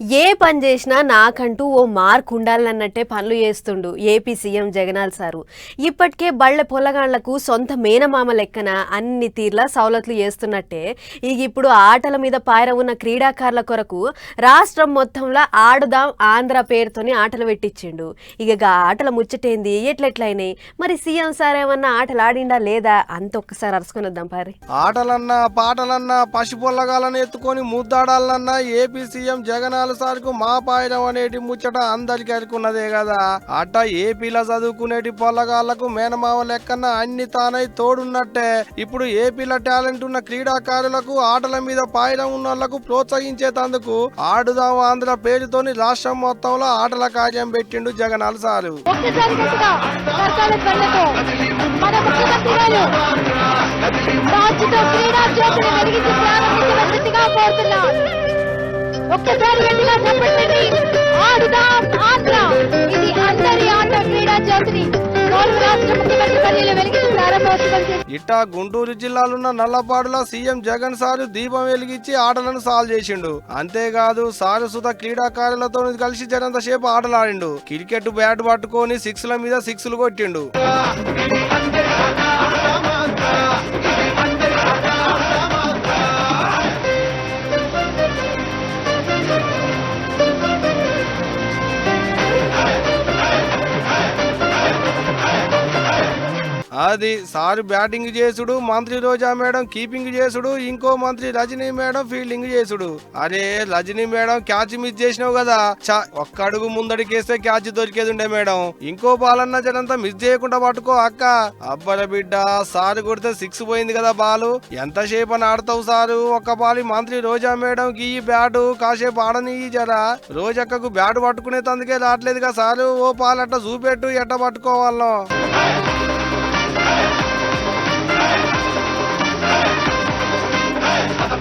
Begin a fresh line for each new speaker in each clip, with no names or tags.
ఏ పని చేసినా నాకంటూ ఓ మార్క్ ఉండాలన్నట్టే పనులు చేస్తుండు ఏపీ సీఎం జగనాల్ సారు. ఇప్పటికే బళ్ళ పొలగాళ్ళకు సొంత మేనమామ లెక్కన అన్ని తీర్ల సవలతులు చేస్తున్నట్టే. ఇక ఇప్పుడు ఆటల మీద పాయర ఉన్న క్రీడాకారుల కొరకు రాష్ట్రం మొత్తంలో ఆడుదాం ఆంధ్ర పేరుతోని ఆటలు పెట్టించిండు. ఇక ఆటల ముచ్చటేంది? ఎట్లెట్లయినాయి? మరి సీఎం సార్ ఏమన్నా ఆటలు ఆడిండా లేదా? అంత ఒక్కసారి అరుచుకొని వద్దాం పారి.
ఆటలన్నా పాటలన్నా పసిపొల్లగాలను ఎత్తుకొని ముద్దాడాలన్నా ఏపీ సీఎం జగనాల్ సార్కు మా పాయడం అనేటి ముచ్చట అందరికి అనుకున్నదే కదా. అట్ట ఏపీలో చదువుకునేటి పొల్లగాళ్ళకు మేనమావ లెక్కన అన్ని తానై తోడున్నట్టే. ఇప్పుడు ఏపీలో టాలెంట్ ఉన్న క్రీడాకారులకు ఆటల మీద పాయడం ఉన్న వాళ్ళకు ప్రోత్సహించేటందుకు ఆడుదాం ఆంధ్ర పేరుతోని రాష్ట్రం మొత్తంలో ఆటల కార్యం పెట్టిండు జగన్ సారు.
ఒక్కసారి ఒక్కసారి గట్టిగా చెప్పండి ఆడుదాం ఆంధ్ర. ఇది అందరి ఆట క్రీడా జ్యోతిని గౌరవ రాష్ట్ర ముఖ్యమంత్రి వర్యులు వెలిగించి ప్రారంభోత్సవం చేసి
ఇట్టా గుంటూరు జిల్లాలున్న నల్లపాడులో సీఎం జగన్ సారు దీపం వెలిగించి ఆటలను సాల్వ్ చేసిండు. అంతేకాదు సారు సుత క్రీడాకారులతో కలిసి జరంతసేపు ఆటలాడిండు. క్రికెట్ బ్యాట్ పట్టుకొని సిక్స్ల మీద సిక్స్లు కొట్టిండు. అది సార్ బ్యాటింగ్ చేసుడు మంత్రి రోజా మేడం కీపింగ్ చేసుడు ఇంకో మంత్రి రజనీ మేడం ఫీల్డింగ్ చేసుడు. అరే రజనీ మేడం క్యాచ్ మిస్ చేసినావు కదా చా ఒక్క అడుగు ముందడికేస్తే క్యాచ్ దొరికేది ఉండే మేడం. ఇంకో బాల్ అన్న జనంతా మిస్ చేయకుండా పట్టుకో అక్క. అబ్బర బిడ్డ సారు కొడితే సిక్స్ పోయింది కదా బాలు ఎంతసేపు అని ఆడతావు సారు? ఒక్క బాలి మంత్రి రోజా మేడం కి ఈ బ్యాటు కాసేపు ఆడని జరా. రోజక్కకు బ్యాట్ పట్టుకునే తందుకే రావట్లేదు కదా సారు. ఓ పాలట్ట చూపెట్టు ఎట్ట పట్టుకోవాలో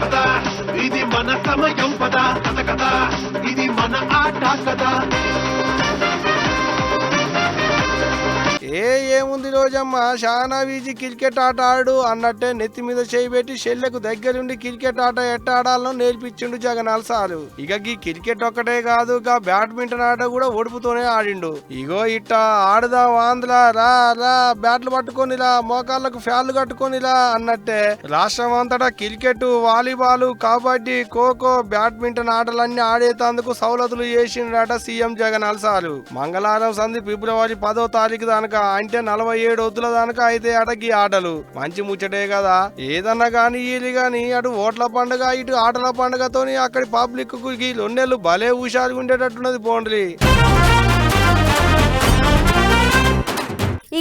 కథ ఇది మన సమయం పద కథ కథ ఇది మన ఆట కథ
ఏ ఏముంది రోజమ్మ? షానా వీజీ క్రికెట్ ఆట ఆడు అన్నట్టే నెత్తి మీద చేయి పెట్టి షెల్లెకు దగ్గరుండి క్రికెట్ ఆట ఎట్ట ఆడాలో నేర్పించిండు జగనాల్ సారు. ఇక గీ క్రికెట్ ఒక్కటే కాదు గా బ్యాడ్మింటన్ ఆట కూడా ఒడుపుతోనే ఆడిండు. ఇగో ఇట్ట ఆడదా ఆంధ్ర రా రా బ్యాట్లు పట్టుకొనిలా మోకాళ్ళకు ఫ్యాన్లు కట్టుకొనిలా అన్నట్టే రాష్ట్రం అంతటా cricket volleyball kabaddi kho kho badminton ఆటలన్నీ ఆడేటందుకు సౌలతులు చేసిండట సీఎం జగనాల్ సారు. మంగళవారం సంధి ఫిబ్రవరి పదో తారీఖు దానికి అంటే నలభై ఏడు వద్దుల దానక అయితే అటకి ఆటలు. మంచి ముచ్చటే కదా. ఏదన్నా గాని వీళ్ళు గాని అటు ఓట్ల పండుగ ఇటు ఆటల పండుగతోని అక్కడి పబ్లిక్కు ఈ లొన్నెళ్ళు భలే హుషారుగా ఉండేటట్టున్నది పోండ్రి.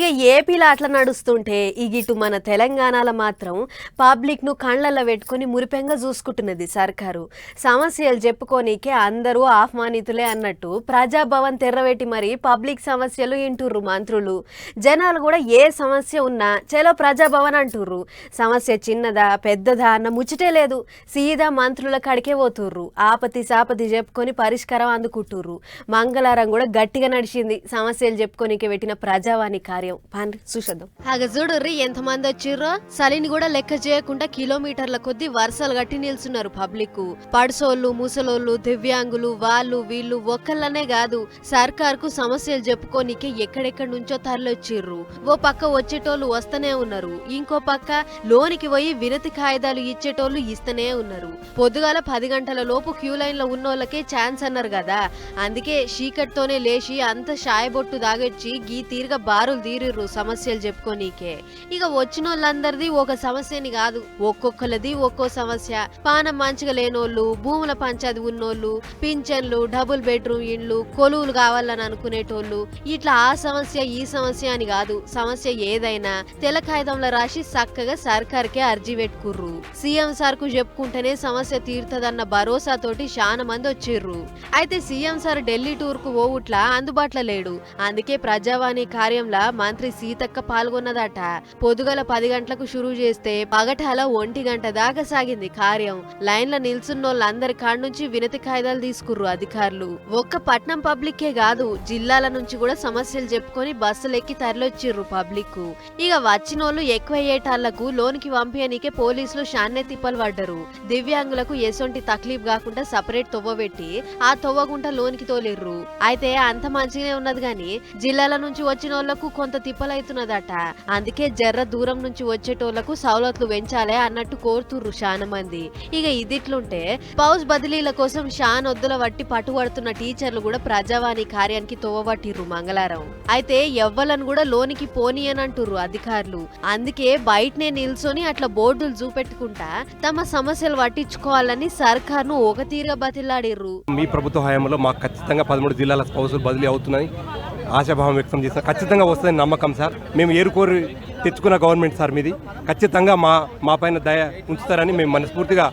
అలాగే ఏపీలో అట్లా నడుస్తుంటే ఇగిటు మన తెలంగాణలో మాత్రం పబ్లిక్ను కళ్ళల్లో పెట్టుకొని మురిపెంగా చూసుకుంటున్నది సర్కారు. సమస్యలు చెప్పుకోనీకే అందరూ ఆహ్వానితులే అన్నట్టు ప్రజాభవన్ తెర్రవేటి మరి పబ్లిక్ సమస్యలు వింటుర్రు మంత్రులు. జనాలు కూడా ఏ సమస్య ఉన్నా చలో ప్రజాభవన్ అంటుర్రు. సమస్య చిన్నదా పెద్దదా అన్న ముచ్చటే లేదు. సీదా మంత్రుల కాడికే పోతుర్రు. ఆపతి సాపతి చెప్పుకొని పరిష్కారం అందుకుంటుర్రు. మంగళవారం కూడా గట్టిగా నడిచింది. సమస్యలు చెప్పుకోనికే పెట్టిన ప్రజావాణి కార్యం. పాండ్రి చూసేద్దాం. అగ చూడుర్రి ఎంతమంది వచ్చిర్రో. చలిని కూడా లెక్క చేయకుండా కిలోమీటర్ల కొద్ది వరుసలు కట్టి నిల్చున్నారు పబ్లిక్ పడుసోళ్ళు ముసలోళ్ళు దివ్యాంగులు వాళ్ళు వీళ్ళు ఒక్కళ్ళనే కాదు సర్కార్కు సమస్యలు చెప్పుకోనికే ఎక్కడెక్కడి నుంచో తరలొచ్చిర్రు. ఓ పక్క వచ్చేటోళ్ళు వస్తూనే ఉన్నారు. ఇంకో పక్క లోనికి పోయి వినతి కాయిదాలు ఇచ్చేటోళ్ళు ఇస్తూనే ఉన్నారు. పొద్దుగాల పది గంటల లోపు క్యూ లైన్లో ఉన్నోళ్ళకే ఛాన్స్ అన్నారు కదా. అందుకే షీకట్తోనే లేచి అంత షాయబొట్టు దాగొచ్చి గీ తీరుగా బారులు తీరు చెప్పిర్రు సమస్యలు చెప్పుకోనీకే. ఇక వచ్చిన వాళ్ళందరిది ఒక సమస్యని కాదు. ఒక్కొక్కలది ఒక్కో సమస్య. పానం మంచిగా లేనోళ్ళు భూముల పంచాది ఉన్నోళ్ళు పింఛన్లు డబుల్ బెడ్రూమ్ ఇండ్లు కొలువులు కావాలని అనుకునేటోళ్ళు. ఇట్లా ఆ సమస్య ఈ సమస్య అని కాదు. సమస్య ఏదైనా తెల్ల రాసి చక్కగా సర్కార్కే అర్జీ పెట్టుకుర్రు. సీఎం సార్కు చెప్పుకుంటేనే సమస్య తీరుతుందన్న భరోసాతోటి చాలా మంది వచ్చిర్రు. అయితే సీఎం సార్ ఢిల్లీ టూర్కు పోవుట్లా అందుబాటులో లేడు. అందుకే ప్రజావాణి కార్యంలా మంత్రి సీతక్క పాల్గొన్నదట. పొదుగల పది గంటలకు షురూ చేస్తే పగటాల ఒంటి గంట దాకా సాగింది కార్యం. లైన్ల నిల్చున్నోళ్ళందరి కాడ నుంచి వినతి కాయిదాలు తీసుకుర్రు అధికారులు. ఒక్క పట్నం పబ్లిక్కే కాదు జిల్లాల నుంచి కూడా సమస్యలు చెప్పుకొని బస్సులు ఎక్కి తరలొచ్చిర్రు పబ్లిక్ ఇక వచ్చినోళ్ళు ఎక్కువ అయ్యేటాళ్ళకు లోనికి పంపియనికే పోలీసులు షాన్నే తిప్పలు పడ్డరు. దివ్యాంగులకు ఎసొంటి తక్లీఫ్ కాకుండా సపరేట్ తొవ్వ పెట్టి ఆ తొవ్వకుంట లోనికి తోలిర్రు. అయితే అంత మంచిగానే ఉన్నది గాని జిల్లాల నుంచి వచ్చిన వాళ్ళకు కొంత తిప్పలైతున్నదట. అందుకే జర్ర దూరం నుంచి వచ్చేటోళ్ళకు సవలతులు పెంచాలే అన్నట్టు కోరుతుర్రు చాలా మంది ఇక ఇదిట్లుంటే పౌస్ బదిలీల కోసం షాన్ వద్దుల వట్టి పట్టుబడుతున్న టీచర్లు కూడా ప్రజావాణి కార్యానికి తోవబట్టిర్రు మంగళవారం అయితే ఎవ్వలను కూడా లోనికి పోనీయనంటుర్రు అధికారులు. అందుకే బయటనే నిల్చొని అట్లా బోర్డులు చూపెట్టుకుంటా తమ సమస్యలు పట్టించుకోవాలని సర్కార్ను ఒక తీరుగా బతిలాడిర్రు
మీ ప్రభుత్వ హయాంలో మాకు ఖచ్చితంగా పదమూడు జిల్లాల స్పౌసులు బదిలీ అవుతున్నాయి. ఆశాభావం వ్యక్తం చేస్తాం. ఖచ్చితంగా వస్తుందని నమ్మకం సార్. మేము ఏరుకోరి తెచ్చుకున్న గవర్నమెంట్ సార్ మీది. ఖచ్చితంగా మా మా పైన దయ ఉంచుతారని మేము మనస్ఫూర్తిగా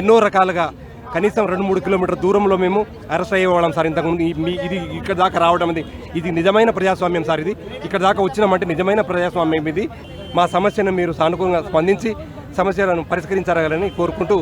ఎన్నో రకాలుగా కనీసం రెండు మూడు కిలోమీటర్ దూరంలో మేము అరెస్ట్ అయ్యేవాళ్ళం సార్ ఇంతకుముందు. మీ ఇది ఇక్కడ దాకా రావడం అనేది ఇది నిజమైన ప్రజాస్వామ్యం సార్ ఇది. ఇక్కడ దాకా వచ్చినామంటే నిజమైన ప్రజాస్వామ్యం ఇది. మా సమస్యను మీరు సానుకూలంగా స్పందించి సమస్యలను పరిష్కరించాలని కోరుకుంటూ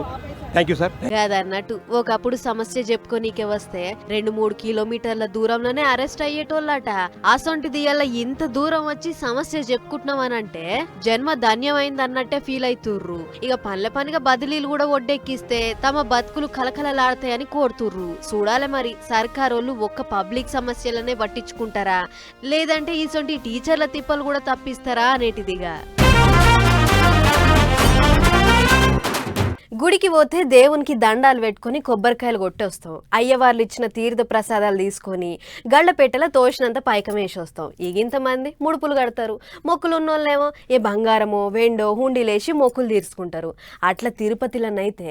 థ్యాంక్ యూ సార్
కాదన్నట్టు ఒకప్పుడు సమస్య చెప్పుకోనీకే వస్తే రెండు మూడు కిలోమీటర్ల దూరంలోనే అరెస్ట్ అయ్యేటోళ్ళట. అసొంటిది ఇలా ఇంత దూరం వచ్చి సమస్య చెప్పుకుంటున్నామనంటే జన్మ ధన్యమైంది అన్నట్టే ఫీల్ అవుతుర్రు ఇక పనుల పనిగా బదిలీలు కూడా ఒడ్డెక్కిస్తే తమ బతుకులు కలకలలాడతాయని కోరుతుర్రు. చూడాలి మరి సర్కారోళ్ళు ఒక్క పబ్లిక్ సమస్యలనే పట్టించుకుంటారా? లేదంటే ఇసొంటి టీచర్ల తిప్పలు కూడా తప్పిస్తారా అనేటిదిగా. గుడికి పోతే దేవునికి దండాలు పెట్టుకొని కొబ్బరికాయలు కొట్టేస్తాం. అయ్యవార్లు ఇచ్చిన తీర్థ ప్రసాదాలు తీసుకొని గళ్ళపెట్టెల తోసినంత పైకం వేసేస్తాం. వస్తాం ఇంతమంది ముడుపులు కడతారు. మొక్కులు ఉన్నోళ్ళేమో ఏ బంగారమో వెండో హుండీలేసి మొక్కులు తీర్చుకుంటారు. అట్లా తిరుపతిలోనైతే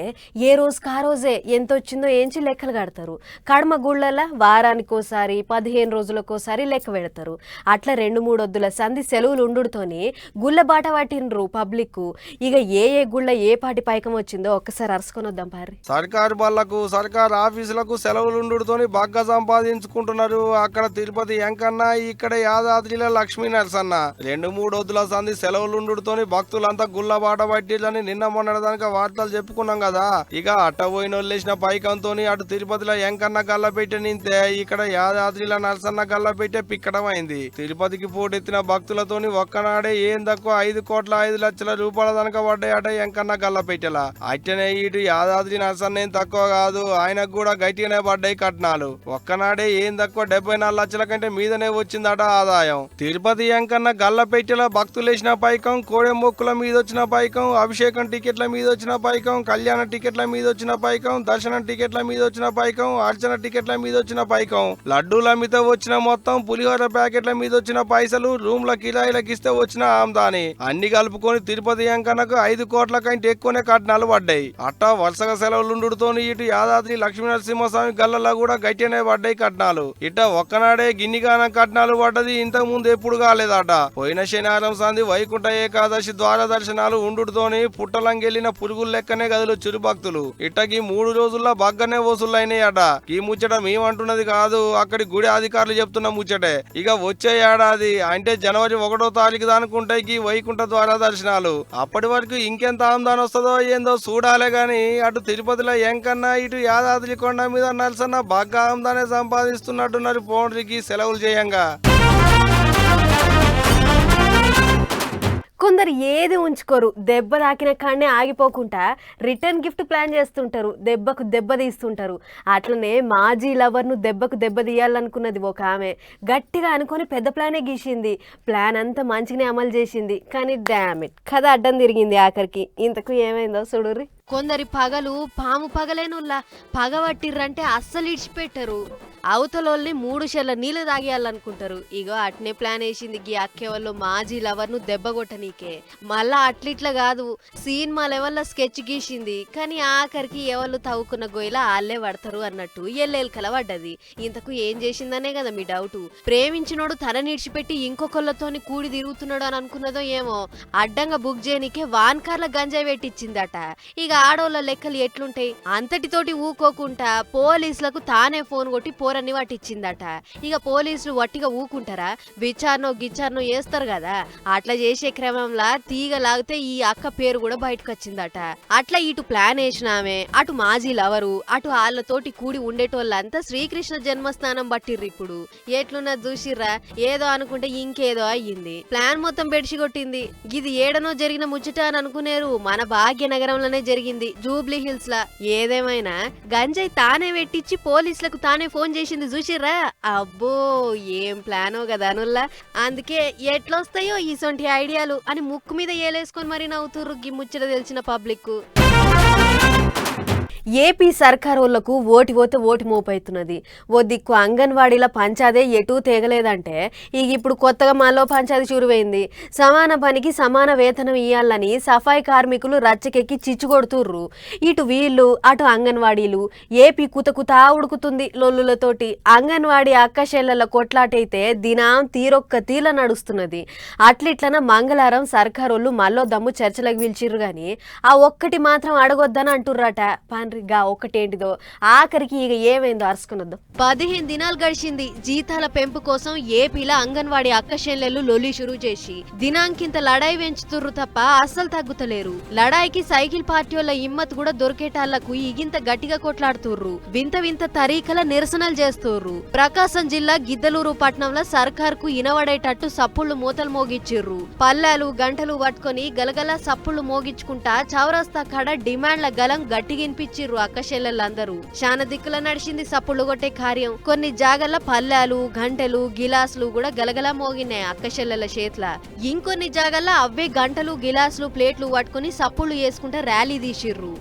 ఏ రోజుకి ఆ రోజే ఎంత వచ్చిందో ఏంచి లెక్కలు కడతారు. కడమ గుళ్ళల వారానికోసారి పదిహేను రోజులకోసారి లెక్క పెడతారు. అట్లా రెండు మూడు వద్దుల సంధి సెలవులు ఉండుతోని గుళ్ళ బాట పట్టినరు పబ్లిక్ ఇక ఏ ఏ గుళ్ళ ఏ పాటి పైకం వచ్చిందో ఒక్కసారి అరుసుకొని వద్దాం పారి
సర్కారు బళ్ళకు సర్కారు ఆఫీసులకు సెలవులుండుతోని బాగా సంపాదించుకుంటున్నారు. అక్కడ తిరుపతి ఎంకన్న ఇక్కడ యాదాద్రిలో లక్ష్మీ నరసన్న. రెండు మూడు వద్దుల సంది సెలవులుండుతోని భక్తులంతా గుల్లబాట పట్టిలని నిన్న మొన్నటిదానిక వార్తలు చెప్పుకున్నాం కదా. ఇక అట్ట పోయిన వదిలేసిన పైకంతోని అటు తిరుపతిలో ఎంకన్న గల్ల పెట్టి నింతే ఇక్కడ యాదాద్రిలో నరసన్న గల్ల పెట్టే పిక్కడం అయింది తిరుపతికి పోటెత్తిన భక్తులతోని ఒక్కనాడే ఏం తక్కువ ఐదు కోట్ల ఐదు లక్షల రూపాయల దనక పడ్డాయట ఎంకన్న గల్ల పెట్టెలా. అట్టనే ఇటు యాదాద్రి నరసన్నేం తక్కువ కాదు ఆయనకు కూడా గట్టిగానే పడ్డాయి కట్నాలు. ఒక్కనాడే ఏం తక్కువ డెబ్బై నాలుగు లక్షల కంటే మీదనే వచ్చిందట ఆదాయం. తిరుపతి ఎంకన్న గల్ల భక్తులు భక్తులేసిన పైకం కోడె మొక్కుల మీద వచ్చిన పైకం అభిషేకం టికెట్ల మీద వచ్చిన పైకం కళ్యాణ టికెట్ల మీద వచ్చిన పైకం దర్శనం టికెట్ల మీద వచ్చిన పైకం అర్చన టికెట్ల మీద వచ్చిన పైకం. లడ్డూల మీద వచ్చిన మొత్తం పులిహోర ప్యాకెట్ల మీద వచ్చిన పైసలు రూమ్ల కిరాయిలకి ఇస్తే వచ్చిన ఆమ్దాని. అన్ని కలుపుకొని తిరుపతి ఎంకన్నకు ఐదు కోట్ల కంటే ఎక్కువనే కట్నాలు పడ్డాయి. అట్టా వరుసగా సెలవులుండుతోని ఇటు యాదాద్రి లక్ష్మీనరసింహస్వామి నరసింహస్వామి కూడా గట్టినే పడ్డాయి కట్నాలు. ఇట ఒక్కనాడే గిన్నిగానం కట్నాలు పడ్డది ఇంతకు ముందు ఎప్పుడు కాలేదట. పోయిన శనివారం సంది వైకుంఠ ఏకాదశి ద్వార దర్శనాలు ఉండుతోని పుట్టలంగెళ్ళిన పురుగులు లెక్కనే గదులు చిరుభక్తులు. ఇట్టకి మూడు రోజుల్లో బగ్గనే వసూలైనాయట ఈ ముచ్చట మేమంటున్నది కాదు అక్కడి గుడి అధికారులు చెప్తున్న ముచ్చటే. ఇక వచ్చే ఏడాది అంటే జనవరి ఒకటో తారీఖు దానుకుంటాయి వైకుంఠ ద్వార దర్శనాలు. అప్పటి వరకు ఇంకెంత ఆమ్దాన్ వస్తుందో ఏందో చూడాలే కానీ అటు తిరుపతిలో ఎంకన్నా ఇటు యాదాద్రి కొండ మీద నరసన్న బాగా ఆమ్దానే సంపాదిస్తున్నట్టున్నారు పౌండ్రికి సెలవులు చేయంగా.
కొందరు ఏది ఉంచుకోరు. దెబ్బ తాకిన కాడనే ఆగిపోకుండా రిటర్న్ గిఫ్ట్ ప్లాన్ చేస్తుంటారు. దెబ్బకు దెబ్బ తీస్తుంటారు. అట్లనే మాజీ లవర్ను దెబ్బకు దెబ్బ తీయాలనుకున్నది ఒక ఆమె. గట్టిగా అనుకొని పెద్ద ప్లానే గీసింది. ప్లాన్ అంతా మంచిగానే అమలు చేసింది. కానీ డామిట్ కథ అడ్డం తిరిగింది ఆఖరికి. ఇంతకు ఏమైందో చూడుర్రి. కొందరి పగలు పాము పగలేనుల్లా పగబట్టిర్రంటే అస్సలు ఇడిచిపెట్టరు. అవతలోల్ని మూడు షెర్ల నీళ్ళు తాగేయాలనుకుంటారు. ఇగో అట్నే ప్లాన్ వేసింది గీ అక్కే వాళ్ళు మాజీ లవర్ను దెబ్బ కొట్టనీకే. మళ్ళా అట్లిట్లా కాదు సినిమా లెవెల్లో స్కెచ్ గీసింది. కానీ ఆఖరికి ఎవరు తవ్వుకున్న గొయ్యిలా ఆళ్ళే పడతారు అన్నట్టు ఎల్లెల్కల పడ్డది. ఇంతకు ఏం చేసిందనే కదా మీ డౌట్. ప్రేమించినోడు తన నిడిచిపెట్టి ఇంకొకళ్ళతోని కూడి తిరుగుతున్నాడు అని అనుకున్నదో ఏమో. అడ్డంగా బుక్ చేయనీకే వాన్ కార్ల గంజాయి పెట్టించిందట ఇక ఆడోళ్ళ లెక్కలు ఎట్లుంటాయి? అంతటితోటి ఊకోకుండా పోలీసులకు తానే ఫోన్ కొట్టి పోరా పోరని పట్టించిందట ఇక పోలీసులు వట్టిగా ఊకుంటారా? విచారణ గిచారణ చేస్తారు కదా. అట్లా చేసే క్రమంలో తీగ లాగితే ఈ అక్క పేరు కూడా బయటకు వచ్చిందట అట్లా ఇటు ప్లాన్ వేసినామే. అటు మాజీ లవరు అటు వాళ్ళతోటి కూడి ఉండేటోళ్ళంతా శ్రీకృష్ణ జన్మస్థానం పట్టిర్రు ఇప్పుడు. ఎట్లున్నా చూసిర్రా? ఏదో అనుకుంటే ఇంకేదో అయ్యింది. ప్లాన్ మొత్తం బెడిసి కొట్టింది ఇది ఏడనో జరిగిన ముచ్చట అని అనుకునేరు. మన భాగ్యనగరంలోనే జరిగింది జూబ్లీ హిల్స్ లా ఏదేమైనా? గంజాయి తానే పెట్టించి పోలీసులకు తానే ఫోన్ చేసి చేసింది చూసిర్రా? అబ్బో ఏం ప్లానో కదా అనుల్లా. అందుకే ఎట్లొస్తాయో ఇసొంటి ఐడియాలు అని ముక్కు మీద ఏలేసుకొని మరి నవ్వుతుర్రు గి ముచ్చట తెలిసిన పబ్లిక్ ఏపీ సర్కారోళ్ళకు ఓటి పోతే ఓటి మోపైతున్నది. ఓ దిక్కు అంగన్వాడీల పంచాదే ఎటూ తేగలేదంటే ఇక ఇప్పుడు కొత్తగా మాలో పంచాది చురువైంది. సమాన పనికి సమాన వేతనం ఇయ్యాలని సఫాయి కార్మికులు రచ్చకెక్కి చిచ్చు కొడుతుర్రు. ఇటు వీళ్ళు అటు అంగన్వాడీలు ఏపీ కుత కుతా ఉడుకుతుంది లొల్లులతోటి. అంగన్వాడీ అక్క కొట్లాటైతే దినాం తీరొక్క తీల నడుస్తున్నది. అట్లిట్లన మంగళవారం సర్కారోళ్ళు మల్లో దమ్ము చర్చలకు పిలిచిర్రు గాని ఆ ఒక్కటి మాత్రం అడగొద్దని అంటుర్రట. పాన్రిగా ఒకటేంటిదో ఆఖరికి ఇక ఏమైందో అరుసుకునొద్దాం. పదిహేను దినాలు గడిచింది. జీతాల పెంపు కోసం ఏపీలో అంగన్వాడీ అక్క లొలి షురూ చేసి దినాంకింత లడాయి పెంచుతుర్రు తప్ప అస్సలు తగ్గుతలేరు. లడాయికి సైకిల్ పార్టీ వాళ్ళ ఇమ్మత్ కూడా దొరికేటాళ్ళకు ఇగింత గట్టిగా కొట్లాడుతుర్రు. వింత వింత తరీకల నిరసనలు చేస్తుర్రు. ప్రకాశం జిల్లా గిద్దలూరు పట్టణంలో సర్కార్కు ఇనవడేటట్టు సప్పుళ్ళు మూతలు మోగిచ్చిర్రు. పల్లెలు గంటలు పట్టుకొని గలగల సప్పుళ్ళు మోగించుకుంటా చౌరస్తా కాడ డిమాండ్ల గలం గట్టిగినిపించి చేసిర్రు చెల్లెళ్ళందరూ శాన దిక్కుల నడిచింది సప్పుళ్ళు కొట్టే కార్యం. కొన్ని జాగల్ల పల్లెలు గంటలు గిలాసులు కూడా గలగల మోగినాయి అక్క చేతుల. ఇంకొన్ని జాగల్ల అవే గంటలు గిలాసులు ప్లేట్లు పట్టుకొని సప్పుళ్ళు వేసుకుంటా ర్యాలీ తీసిర్రు.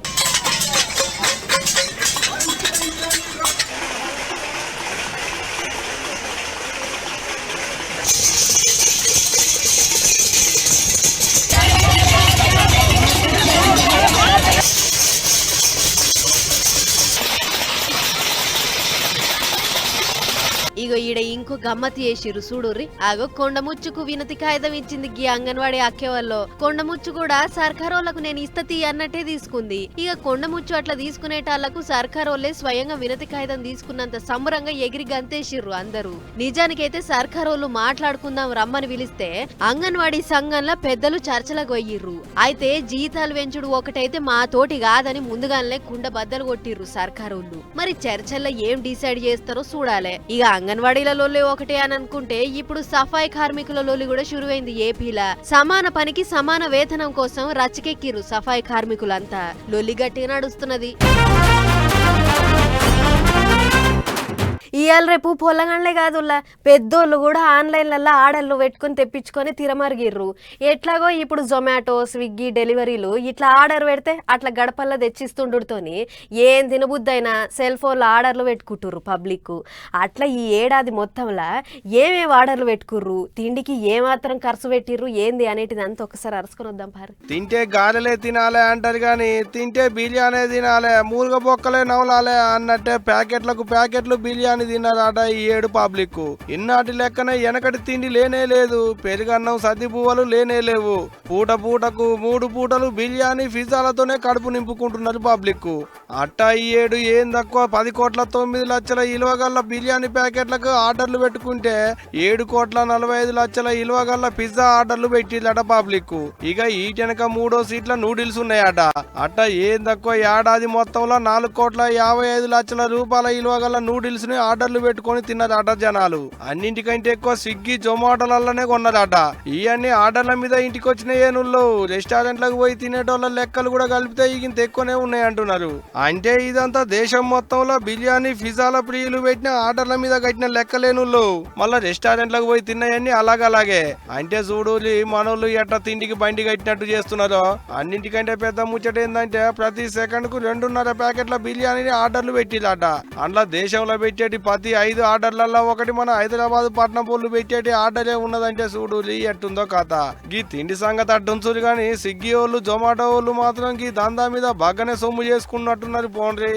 ఈడ ఇంకో గమ్మతి చేసిరు చూడుర్రి. ఆగో కొండముచ్చుకు వినతి కాగితం ఇచ్చింది గీ అంగన్వాడి అక్కేవాళ్ళు. కొండముచ్చు కూడా సర్కారోళ్ళకు నేను ఇస్తతి అన్నట్టే తీసుకుంది. ఇక కొండముచ్చు అట్లా తీసుకునేటాళ్ళకు సర్కారోళ్ళే స్వయంగా వినతి కాగితం తీసుకున్నంత సంబరంగా ఎగిరి గంతేసిర్రు అందరూ. నిజానికైతే సర్కారోళ్ళు మాట్లాడుకుందాం రమ్మని పిలిస్తే అంగన్వాడి సంఘంలో పెద్దలు చర్చలకు పోయిర్రు అయితే జీతాలు పెంచుడు ఒకటైతే మా తోటి కాదని ముందుగానే కుండ బద్దలు కొట్టిర్రు సర్కారోళ్ళు. మరి చర్చల్లో ఏం డిసైడ్ చేస్తారో చూడాలి. ఇక అంగన్వాడి అంగన్వాడీల లొల్లి ఒకటే అని అనుకుంటే ఇప్పుడు సఫాయి కార్మికుల లొల్లి కూడా షురువైంది ఏపీలా. సమాన పనికి సమాన వేతనం కోసం రచ్చకెక్కిరు సఫాయి కార్మికులంతా. లొల్లి గట్టిగా నడుస్తున్నది. ఇవాళ రేపు పొలగండ్లే కాదుల్లా పెద్దోళ్ళు కూడా ఆన్లైన్లలో ఆర్డర్లు పెట్టుకొని తెప్పించుకొని తిరమరిగిర్రు. ఎట్లాగో ఇప్పుడు జొమాటో స్విగ్గీ డెలివరీలు ఇట్లా ఆర్డర్ పెడితే అట్లా గడపల్లో తెచ్చిస్తుండుతోని ఏం తినబుద్దైనా సెల్ ఫోన్లో ఆర్డర్లు పెట్టుకుంటుర్రు పబ్లిక్ అట్లా ఈ ఏడాది మొత్తంలో ఏమేమి ఆర్డర్లు పెట్టుకుర్రు తిండికి ఏమాత్రం ఖర్చు పెట్టిర్రు ఏంది అనేటిది అంతా ఒకసారి అరుచుకొని వద్దాం పారు.
తింటే గారెలే తినాలే అంటారు కానీ తింటే బిర్యానీ తినాలే మూలుగ బొక్కలే నవలాలే అన్నట్టే ప్యాకెట్లకు ప్యాకెట్లు బిర్యానీ తిన్నారట ఈ ఏడు పబ్లిక్ ఇన్నాటి లెక్కన వెనకటి తిండి లేనే లేదు. పెరుగన్నం సద్ది పువ్వులు లేనే లేవు. పూట పూటకు మూడు పూటలు బిర్యానీ పిజ్జాలతోనే కడుపు నింపుకుంటున్నారు పబ్లిక్ అట్టా ఈ ఏడు ఏం తక్కువ పది కోట్ల తొమ్మిది లక్షల ఇలువగల్ల బిర్యానీ ప్యాకెట్లకు ఆర్డర్లు పెట్టుకుంటే ఏడు కోట్ల నలభై ఐదు లక్షల ఇలువగల్ల పిజ్జా ఆర్డర్లు పెట్టిల్లట పబ్లిక్ ఇక ఈటెనక మూడో సీట్ల నూడిల్స్ ఉన్నాయట. అట్ట ఏం తక్కువ ఏడాది మొత్తంలో నాలుగు కోట్ల యాభై ఐదు లక్షల రూపాయల ఇలువగల నూడిల్స్ని ఆర్డర్లు పెట్టుకొని తిన్నదట జనాలు. అన్నింటికంటే ఎక్కువ స్విగ్గీ జొమాటోలలోనే కొన్నదట. ఇవన్నీ ఆర్డర్ల మీద ఇంటికి వచ్చిన ఏనుళ్ళు. రెస్టారెంట్లకు పోయి తినేటోళ్ళ లెక్కలు కూడా కలిపితే ఇంత ఎక్కువనే ఉన్నాయి అంటున్నారు అంటే ఇదంతా దేశం మొత్తంలో బిర్యానీ పిజ్జాల ప్రియులు పెట్టిన ఆర్డర్ల మీద కట్టిన లెక్కలేనుళ్ళు. మళ్ళీ రెస్టారెంట్లకు పోయి తిన్నాయన్ని అలాగలాగే. అంటే చూడూలి మనోళ్ళు ఎట్ట తిండికి బండి కట్టినట్టు చేస్తున్నారో. అన్నింటికంటే పెద్ద ముచ్చట ఏంటంటే ప్రతి సెకండ్కు రెండున్నర ప్యాకెట్ల బిర్యానీని ఆర్డర్లు పెట్టిలట అందులో దేశంలో పెట్టేటి ప్రతి ఐదు ఆర్డర్లలో ఒకటి మన హైదరాబాద్ పట్నం పొల్లు పెట్టేటి ఆర్డరే ఉన్నదంటే చూడు ఎట్టుందో కథ. గీ తిండి సంగతి అడ్డుంచురు గాని స్విగ్గీ వాళ్ళు జొమాటో వాళ్ళు మాత్రం గీ దందా మీద బాగానే సొమ్ము చేసుకున్నట్టున్నారు పోండ్రి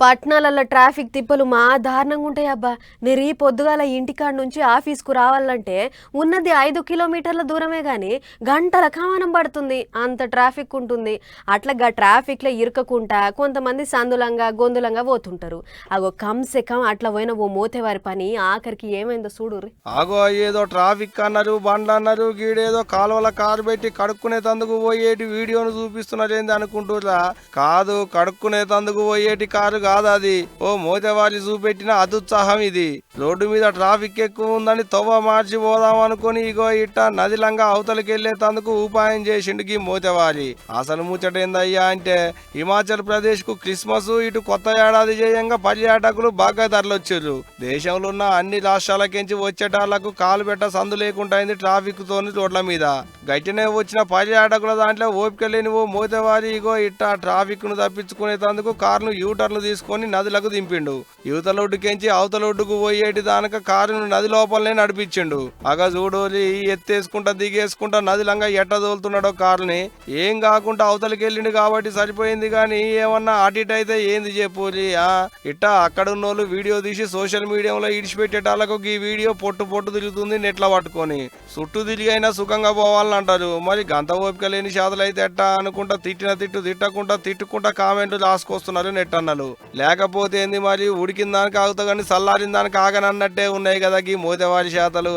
పట్నాలలో ట్రాఫిక్ తిప్పలు మా దారుణంగా ఉంటాయి అబ్బా. నేను ఈ పొద్దుగాల ఇంటికాడ నుంచి ఆఫీస్కు రావాలంటే ఉన్నది ఐదు కిలోమీటర్ల దూరమే కానీ గంటల కమానం పడుతుంది. అంత ట్రాఫిక్ ఉంటుంది. అట్లా ట్రాఫిక్లో ఇరుకకుండా కొంతమంది సందులంగా గొంతులంగా పోతుంటారు. అగో కమ్సే కమ్ అట్లా పోయిన ఓ మోతేవారి పని ఆఖరికి ఏమైందో చూడు
ఆగో ఏదో ట్రాఫిక్ అన్నారు బండ్లు అన్నారు గీడేదో కాలువల కారు పెట్టి కడుక్కునే తందుకు పోయేటి వీడియోను చూపిస్తున్నారు ఏంది అనుకుంటురా కాదు కడుక్కునే తందుకు పోయేటి కారు కాదు అది ఓ మోతవారి చూపెట్టిన అతుత్సాహం ఇది. రోడ్డు మీద ట్రాఫిక్ ఎక్కువ ఉందని తవ్వ మార్చి పోదాం అనుకుని ఇగో ఇట్ట నదిలంగా అవతలకి వెళ్ళేతందుకు ఉపాయం చేసిండు గీ అసలు అసలు ముచ్చటేందయ్యా అంటే హిమాచల్ ప్రదేశ్కు క్రిస్మస్ ఇటు కొత్త ఏడాది చేయంగా పర్యాటకులు బాగా తరలొచ్చారు దేశంలో ఉన్న అన్ని రాష్ట్రాలకించి వచ్చేటాళ్ళకు కాలు పెట్ట సందు లేకుండా ట్రాఫిక్ తోని రోడ్ల మీద. గట్టినే వచ్చిన పర్యాటకుల దాంట్లో ఓపిక లేని ఓ మోతవాలి ఇగో ఇట్ట ట్రాఫిక్ను తప్పించుకునేందుకు కార్ను యూటర్లు తీసుకొని నదులకు దింపిండు. యువతలొడ్డుకెంచి అవతలొడ్డుకు అవతల ఒడ్డుకు దానక కారును నది లోపలనే నడిపించిండు. అగ చూడోలి ఎత్తేసుకుంటా దిగేసుకుంటా నదిలంగా ఎట్ట తోలుతున్నాడో కారుని. ఏం కాకుండా అవతలికి వెళ్ళిండు కాబట్టి సరిపోయింది కానీ ఏమన్నా అటు అయితే ఏంది చెప్పులి ఆ? ఇట్ట అక్కడున్న వాళ్ళు వీడియో తీసి సోషల్ మీడియాలో ఇడిచిపెట్టేటాలకు ఈ వీడియో పొట్టు పొట్టు తిరుగుతుంది నెట్ల పట్టుకొని. చుట్టూ తిరిగి అయినా సుఖంగా పోవాలని అంటారు మరి గంత ఓపిక లేని శాతలు అయితే ఎట్టా అనుకుంటా తిట్టిన తిట్టు తిట్టకుండా తిట్టుకుంటా కామెంట్లు రాసుకొస్తున్నారు నెట్ అన్నలు లేకపోతే ఏంది మరి ఉడికిన దానికి ఆగుతా కానీ చల్లారిన దానికి అన్నట్టే ఉన్నాయి కదా ఈ మోతేవారి శాతలు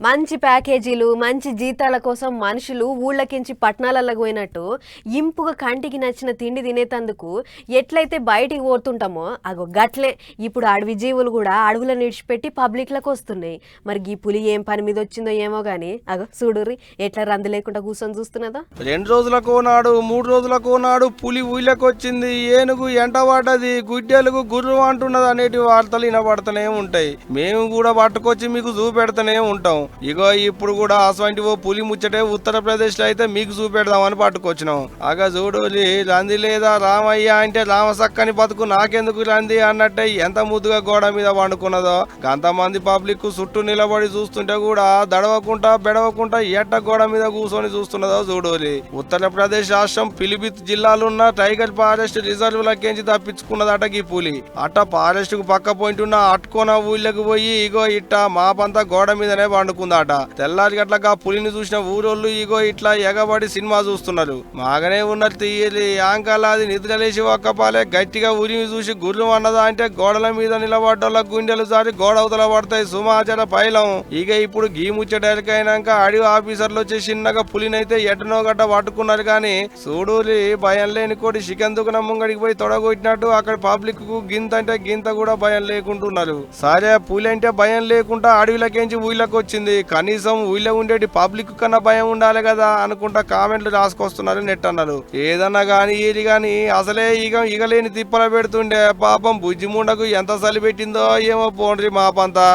మంచి ప్యాకేజీలు మంచి జీతాల కోసం మనుషులు ఊళ్ళకించి పట్టణాలలో పోయినట్టు ఇంపుగా కంటికి నచ్చిన తిండి తినేతందుకు ఎట్లయితే బయటికి పోతుంటామో అగో గట్లే. ఇప్పుడు అడవి జీవులు కూడా అడవులను విడిచిపెట్టి పబ్లిక్లకు వస్తున్నాయి. మరి ఈ పులి ఏం పని మీద వచ్చిందో ఏమో గానీ అగో చూడుర్రి ఎట్లా రంది లేకుండా కూర్చొని చూస్తున్నదా?
రెండు రోజులకు నాడు మూడు రోజులకు నాడు పులి ఊళ్ళకు వచ్చింది. ఏనుగు ఎంట పడ్డది. గుడ్డెలకు గుర్రు అంటున్నది అనేటి వార్తలు వినబడుతూనే ఉంటాయి. మేము కూడా పట్టుకొచ్చి మీకు చూపెడుతూనే ఉంటాం. ఇగో ఇప్పుడు కూడా అసలు ఓ పులి ముచ్చటే ఉత్తరప్రదేశ్లో అయితే మీకు చూపెడదామని పట్టుకొచ్చినాం. అగ చూడులి రంది లేదా రామయ్య అంటే రామసక్కని బతుకు నాకెందుకు రంది అన్నట్టే ఎంత ముద్దుగా గోడ మీద వండుకున్నదో అంతమంది పబ్లిక్ చుట్టూ నిలబడి చూస్తుంటే కూడా దడవకుండా బెడవకుండా ఎట్ట గోడ మీద కూర్చొని చూస్తున్నదో చూడోలి ఉత్తరప్రదేశ్ రాష్ట్రం పిలిభిత్ జిల్లాలున్న టైగర్ ఫారెస్ట్ రిజర్వ్ లకేంచి తప్పించుకున్నదట ఈ పులి. అట్ట ఫారెస్ట్కు పక్క పోయింట్ ఉన్న అట్కోన ఊళ్ళకి పోయి ఇగో ఇట్ట మాపంతా గోడ మీదనే అనుకుందాట తెల్లారి గట్లగా పులిని చూసిన ఊరోళ్ళు ఇగో ఇట్లా ఎగబడి సినిమా చూస్తున్నారు. మాగనే ఉన్నట్టు తీయలి. ఆంకలాది నిద్రలేసి ఒక్కపాలే గట్టిగా ఉరిమి చూసి గుర్రం అన్నదా అంటే గోడల మీద నిలబడ్డోళ్ళ గుండెలు సారి గోడ అవతల పడతాయి సుమాచార పైలం. ఇక ఇప్పుడు గీ ముచ్చటైనాక అడవి ఆఫీసర్లు వచ్చి చిన్నగా పులినైతే ఎటనో గట్ట పట్టుకున్నారు కానీ చూడూరి భయం లేని కోటి చికెన్ దుకాణం ముంగడికి పోయి తొడగొట్టినట్టు అక్కడ పబ్లిక్కు గింత అంటే గింత కూడా భయం లేకుంటున్నారు. సరే పులి అంటే భయం లేకుండా అడవిలకేంచి ఊళ్ళకి వచ్చింది కనీసం ఊళ్ళో ఉండేటి పబ్లిక్ కన్నా భయం ఉండాలి కదా అనుకుంటా కామెంట్లు రాసుకొస్తున్నారు నెట్ అన్నారు ఏదన్నా కానీ ఏది గాని అసలే ఇక ఇగలేని తిప్పల పెడుతుండే. పాపం బుజ్జిముండకు ఎంత చలి పెట్టిందో ఏమో పోండ్రి మాపంతా.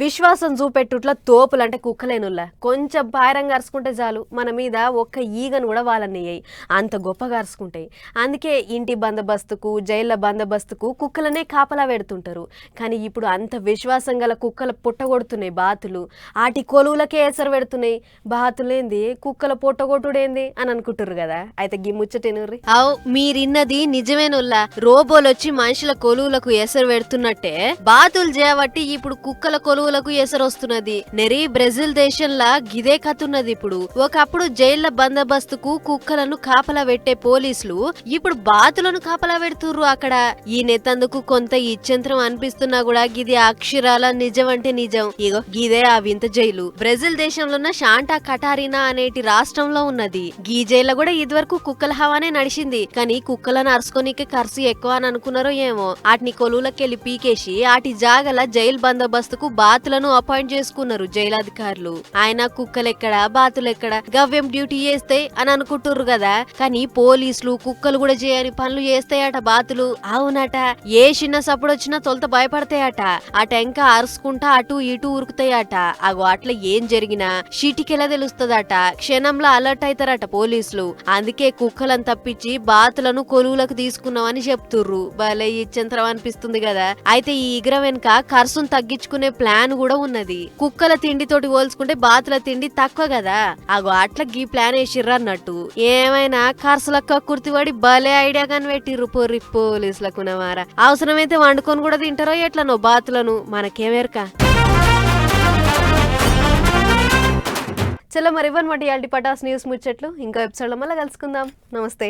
విశ్వాసం చూపెట్టుట్ల తోపులు అంటే కుక్కలేనుల్లా. కొంచెం భారంగా అరుచుకుంటే చాలు. మన మీద ఒక్క ఈగను కూడా వాళ్ళనియ్యాయి అంత గొప్పగా అరుచుకుంటాయి అందుకే ఇంటి బందోబస్తుకు జైళ్ళ బందోబస్తుకు కుక్కలనే కాపలా పెడుతుంటారు. కానీ ఇప్పుడు అంత విశ్వాసం గల కుక్కల పుట్టగొడుతున్నాయి బాతులు. ఆటి కొలువులకే ఎసరు పెడుతున్నాయి. బాతులేంది? కుక్కల పొట్టగొట్టుడేంది? అని అనుకుంటారు కదా. అయితే గిమ్ముచ్చటేనుర్రి అవు మీరిన్నది నిజమేనుల్లా. రోబోలు వచ్చి మనుషుల కొలువులకు ఎసరు పెడుతున్నట్టే. బాతులు చేయబట్టి ఇప్పుడు కుక్కల కొలువు ఎసరు వస్తున్నది నెరీ బ్రెజిల్ దేశంలా గిదే కతున్నది ఇప్పుడు. ఒకప్పుడు జైళ్ళ బందోబస్తుకు కుక్కలను కాపలా పెట్టే పోలీసులు ఇప్పుడు బాతులను కాపలా పెడుతుర్రు అక్కడ. ఈ నెతందుకు కొంత ఇచ్చంత్రం అనిపిస్తున్నా కూడా గిది అక్షరాల నిజం అంటే నిజం. ఇగో గిదే ఆ వింత జైలు. బ్రెజిల్ దేశంలో ఉన్న శాంటా కటారినా అనేటి రాష్ట్రంలో ఉన్నది. గీ జైల్లో కూడా ఇదివరకు కుక్కల హవానే నడిచింది. కానీ కుక్కలను అరుచుకోనికే ఖర్చు ఎక్కువ అని అనుకున్నారో ఏమో. వాటిని కొలువులకెళ్ళి పీకేసి ఆటి జాగల జైలు బందోబస్తుకు బాతులను అపాయింట్ చేసుకున్నారు జైలాధికారులు. ఆయన కుక్కలెక్కడ బాతులెక్కడ గవ్యం డ్యూటీ చేస్తే అని అనుకుంటుర్రు కదా. కానీ పోలీసులు కుక్కలు కూడా చేయని పనులు చేస్తాయట బాతులు. అవునట ఏ చిన్న సప్పుడు వచ్చినా తొలత భయపడతాయట. ఆ టెంక అరుసుకుంటా అటు ఇటు ఉరుకుతాయట. అగో అట్లా ఏం జరిగినా షిటికెలా తెలుస్తుందట. క్షణంలో అలర్ట్ అవుతారట పోలీసులు. అందుకే కుక్కలను తప్పించి బాతులను కొలువులకు తీసుకున్నామని చెప్తుర్రు. భలే ఇచ్చంతరం అనిపిస్తుంది కదా. అయితే ఈ ఇగ్ర వెనుక ఖర్చును తగ్గించుకునే ప్లాన్ ప్లాన్ కూడా ఉన్నది. కుక్కల తిండితోటి పోల్చుకుంటే బాతుల తిండి తక్కువ కదా. అగో అట్లా గీ ప్లాన్ వేసిర్రు అన్నట్టు. ఏమైనా కర్సులక్క కుర్తివాడి భలే ఐడియా కానీ పెట్టిర్రు పొర్రి పోలీసులకు నవారా. అవసరమైతే వండుకొని కూడా తింటారో ఎట్లనో బాతులను. మనకేమేరక? చలో మరి ఇవ్వనమాట ఇవాళ పటాస్ న్యూస్ ముచ్చట్లు. ఇంకో ఎపిసోడ్లో మళ్ళీ కలుసుకుందాం. నమస్తే.